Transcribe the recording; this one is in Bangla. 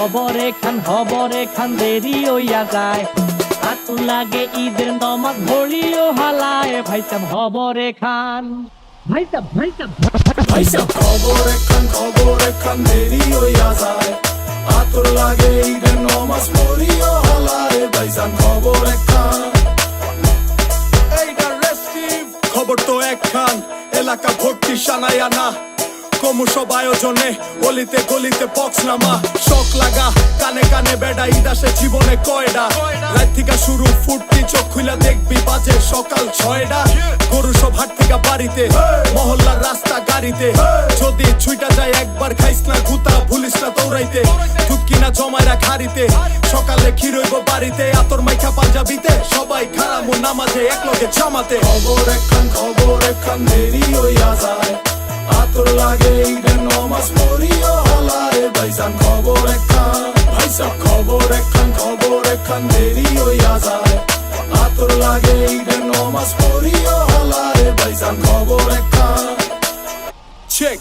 খবর এখান খবর এখান দেরি হইয়া যায়। আতু লাগে ঈদের নমাজ ঘড়িও হালায়। ভাই সাহেব খবর এখান। ভাই সাহেব ভাই সাহেব ভাই সাহেব খবর এখান খবর এখান দেরি হইয়া যায়। আতর লাগে ঈদের নমাজ পড়িও হালায়। ভাইজান খবর এখান। খবর তো একখান এলাকা ভর্তি সানায়া না ক্রমসব আয়োজনে, গলিতে গলিতে বক্স নামা। শখ লাগা, কানে কানে বেডা, ইদাসে জীবনে কয়ডা। রাত থেকে শুরু ফুটতি চোখ খুইলা দেখবি, বাজে সকাল ছয়ডা। গরু সব হাট থেকে বাড়িতে, মহল্লার রাস্তা গাড়িতে। যদি ছুইটা যায় একবার খাইস না, গুতা ভুলিস না দৌড়াইতে। দুধ কিনা জমাইরা খারিতে সকালে ক্ষীর হইব বাড়িতে, আতর মাইখা পাঞ্জাবিতে। সবাই খারামু নামাজে এক লগে জামাতে। খবর একখান খবর একখান, দেরি হইয়া যায়। লাগে ঈদের নমাজ পড়িও হালারে। ভাইসান খবর একখান ভাইসা খবর একখান খবর একখান দেরি হইয়া যায় আতর লাগে ঈদের নমাজ পড়িও হালারে ভাইসান খবর একখান চেক